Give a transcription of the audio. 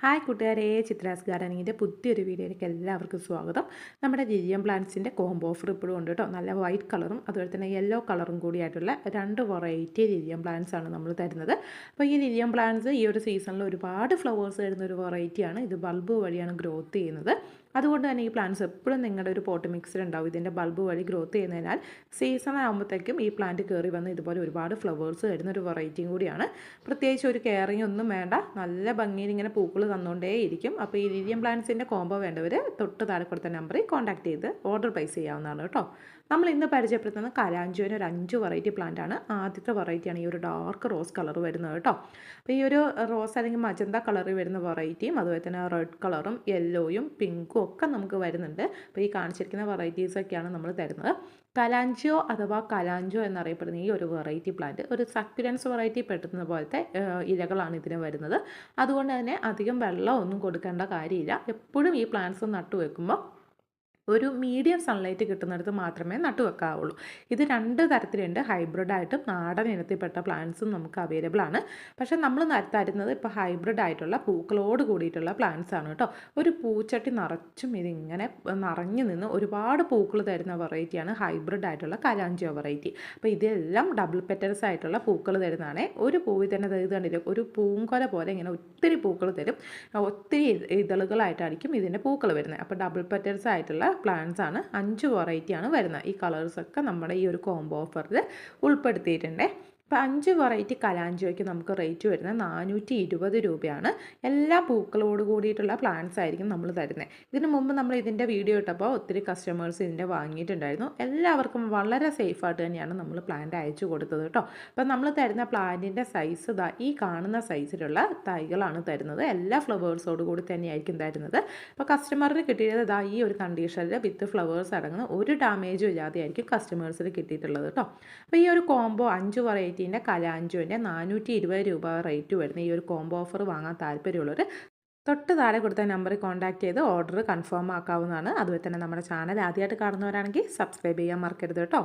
Hi കൂട്ടുകാരെ. ചിത്രാസ് ഗാർഡനിങ്ങിന്റെ പുതിയൊരു വീഡിയോയിലേക്ക് എല്ലാവർക്കും സ്വാഗതം. നമ്മുടെ ജിജിയം പ്ലാന്റ്സിന്റെ കോംബോ ഓഫർ ഇപ്പോഴും ഉണ്ട് കേട്ടോ. നല്ല വൈറ്റ് കളറും അതുപോലെ തന്നെ യെല്ലോ കളറും കൂടിയായിട്ടുള്ള രണ്ട് വെറൈറ്റി ലിലിയം പ്ലാന്റ്സ് ആണ് നമ്മൾ തരുന്നത്. അപ്പോൾ ഈ ലിലിയം പ്ലാന്റ്സ് ഈ ഒരു സീസണിൽ ഒരുപാട് ഫ്ലവേഴ്സ് തരുന്ന ഒരു വെറൈറ്റിയാണ് ഇത് ബൾബ് വഴിയാണ് ഗ്രോത്ത് ചെയ്യുന്നത്. അതുകൊണ്ട് തന്നെ ഈ പ്ലാന്റ്സ് എപ്പോഴും നിങ്ങളുടെ ഒരു പോട്ട് മിക്സിൽ ഉണ്ടാവും. ഇതിന്റെ ബൾബ് വഴി ഗ്രോത്ത് ചെയ്യുന്നതിനാൽ സീസൺ ആകുമ്പോഴത്തേക്കും ഈ പ്ലാന്റ് കയറി വന്ന് ഇതുപോലെ ഒരുപാട് ഫ്ലവേഴ്സ് തരുന്ന ഒരു വെറൈറ്റിയും കൂടിയാണ്. പ്രത്യേകിച്ച് ഒരു കെയറിങ് ഒന്നും വേണ്ട. നല്ല ഭംഗിയിൽ ഇങ്ങനെ പൂക്കൾ തന്നുകൊണ്ടേയിരിക്കും അപ്പോൾ ഈ ലിരിയം പ്ലാന്റ്സിന്റെ കോംബോ വേണ്ടവർ തൊട്ട് താഴെ കൊടുത്ത നമ്പറിൽ കോൺടാക്ട് ചെയ്ത് ഓർഡർ പ്ലേസ് ചെയ്യാവുന്നതാണ് കേട്ടോ. നമ്മൾ ഇന്ന് പരിചയപ്പെടുത്തുന്ന കലാഞ്ചുവിന് ഒരു അഞ്ച് വെറൈറ്റി പ്ലാന്റ് ആണ്. ആദ്യത്തെ വെറൈറ്റിയാണ് ഈ ഒരു ഡാർക്ക് റോസ് കളർ വരുന്നത് കേട്ടോ. അപ്പോൾ ഈ ഒരു റോസ് അല്ലെങ്കിൽ മജന്ത കളറിൽ വരുന്ന വെറൈറ്റിയും അതുപോലെ തന്നെ റെഡ് കളറും യെല്ലോയും പിങ്കും ഒക്കെ നമുക്ക് വരുന്നുണ്ട്. അപ്പോൾ ഈ കാണിച്ചിരിക്കുന്ന വെറൈറ്റീസൊക്കെയാണ് നമ്മൾ തരുന്നത്. കലാഞ്ചിയോ അഥവാ കലാഞ്ചോ എന്നറിയപ്പെടുന്ന ഈ ഒരു വെറൈറ്റി പ്ലാന്റ് ഒരു സക്യുലൻസ് വെറൈറ്റി പെട്ടുന്ന പോലത്തെ ഇലകളാണ് ഇതിന് വരുന്നത്. അതുകൊണ്ട് തന്നെ അധികം വെള്ളം ഒന്നും കൊടുക്കേണ്ട കാര്യമില്ല. എപ്പോഴും ഈ പ്ലാന്റ്സ് നട്ടു വെക്കുമ്പോൾ ഒരു മീഡിയം സൺലൈറ്റ് കിട്ടുന്നിടത്ത് മാത്രമേ നട്ടുവെക്കാവുള്ളൂ ഇത് രണ്ട് തരത്തിലുണ്ട്. ഹൈബ്രിഡായിട്ടും നാടൻ ഇനത്തിൽപ്പെട്ട പ്ലാന്റ്സും നമുക്ക് അവൈലബിൾ ആണ്. പക്ഷേ നമ്മൾ തരുന്നത് ഇപ്പോൾ ഹൈബ്രിഡ് ആയിട്ടുള്ള പൂക്കളോട് കൂടിയിട്ടുള്ള പ്ലാന്റ്സ് ആണ് കേട്ടോ. ഒരു പൂച്ചട്ടി നിറച്ചും ഇതിങ്ങനെ നിറഞ്ഞു നിന്ന് ഒരുപാട് പൂക്കൾ തരുന്ന വെറൈറ്റിയാണ് ഹൈബ്രിഡ് ആയിട്ടുള്ള കലാഞ്ചിയോ വെറൈറ്റി അപ്പോൾ ഇതെല്ലാം ഡബിൾ പെറ്റൽസ് ആയിട്ടുള്ള പൂക്കൾ തരുന്നതാണ്. ഒരു പൂവിൽ തന്നെ ഇത് ഒരു പൂങ്കൊല പോലെ ഇങ്ങനെ ഒത്തിരി പൂക്കൾ തരും. ഒത്തിരി ഇതളുകളായിട്ടായിരിക്കും ഇതിന്റെ പൂക്കൾ വരുന്നത്. അപ്പോൾ ഡബിൾ പെറ്റൽസ് ആയിട്ടുള്ള പ്ലാന്റ്സ് ആണ്. അഞ്ച് വെറൈറ്റിയാണ് വരുന്നത്. ഈ കളേഴ്സൊക്കെ നമ്മുടെ ഈ ഒരു കോംബോ ഓഫറിൽ ഉൾപ്പെടുത്തിയിട്ടുണ്ട്. ഇപ്പോൾ അഞ്ച് വെറൈറ്റി കലാഞ്ചോയ്ക്ക് നമുക്ക് റേറ്റ് വരുന്നത് നാനൂറ്റി ഇരുപത് രൂപയാണ്. എല്ലാ പൂക്കളോട് കൂടിയിട്ടുള്ള പ്ലാന്റ്സ് ആയിരിക്കും നമ്മൾ തരുന്നത്. ഇതിന് മുമ്പ് നമ്മൾ ഇതിന്റെ വീഡിയോ ഇട്ടപ്പോൾ ഒത്തിരി കസ്റ്റമേഴ്സ് ഇതിന്റെ വാങ്ങിയിട്ടുണ്ടായിരുന്നു. എല്ലാവർക്കും വളരെ സേഫായിട്ട് തന്നെയാണ് നമ്മൾ പ്ലാന്റ് അയച്ചു കൊടുത്തത് കേട്ടോ. അപ്പം നമ്മൾ തരുന്ന പ്ലാന്റിന്റെ സൈസ് ഇതാ ഈ കാണുന്ന സൈസിലുള്ള തൈകളാണ് തരുന്നത്. എല്ലാ ഫ്ലവേഴ്സോട് കൂടി തന്നെയായിരിക്കും തരുന്നത്. അപ്പോൾ കസ്റ്റമറിന് കിട്ടിയത് ഇതാ ഈ ഒരു കണ്ടീഷനിൽ വിത്ത് ഫ്ലവേഴ്സ് അടങ്ങുന്ന ഒരു ഡാമേജും ഇല്ലാതെയായിരിക്കും കസ്റ്റമേഴ്സിന് കിട്ടിയിട്ടുള്ളത് കേട്ടോ. അപ്പോൾ ഈ ഒരു കോംബോ അഞ്ച് വെറൈറ്റി വെറൈറ്റീന്റെ കലാഞ്ചുവിന്റെ നാനൂറ്റി ഇരുപത് രൂപ റേറ്റ് വരുന്ന. ഈ ഒരു കോംബോ ഓഫർ വാങ്ങാൻ താല്പര്യമുള്ളവർ തൊട്ട് താഴെ കൊടുത്ത നമ്പറിൽ കോൺടാക്ട് ചെയ്ത് ഓർഡർ കൺഫേം ആക്കാവുന്നതാണ്. അതുപോലെ തന്നെ നമ്മുടെ ചാനൽ ആദ്യമായിട്ട് കാണുന്നവരാണെങ്കിൽ സബ്സ്ക്രൈബ് ചെയ്യാൻ മറക്കരുത് കേട്ടോ.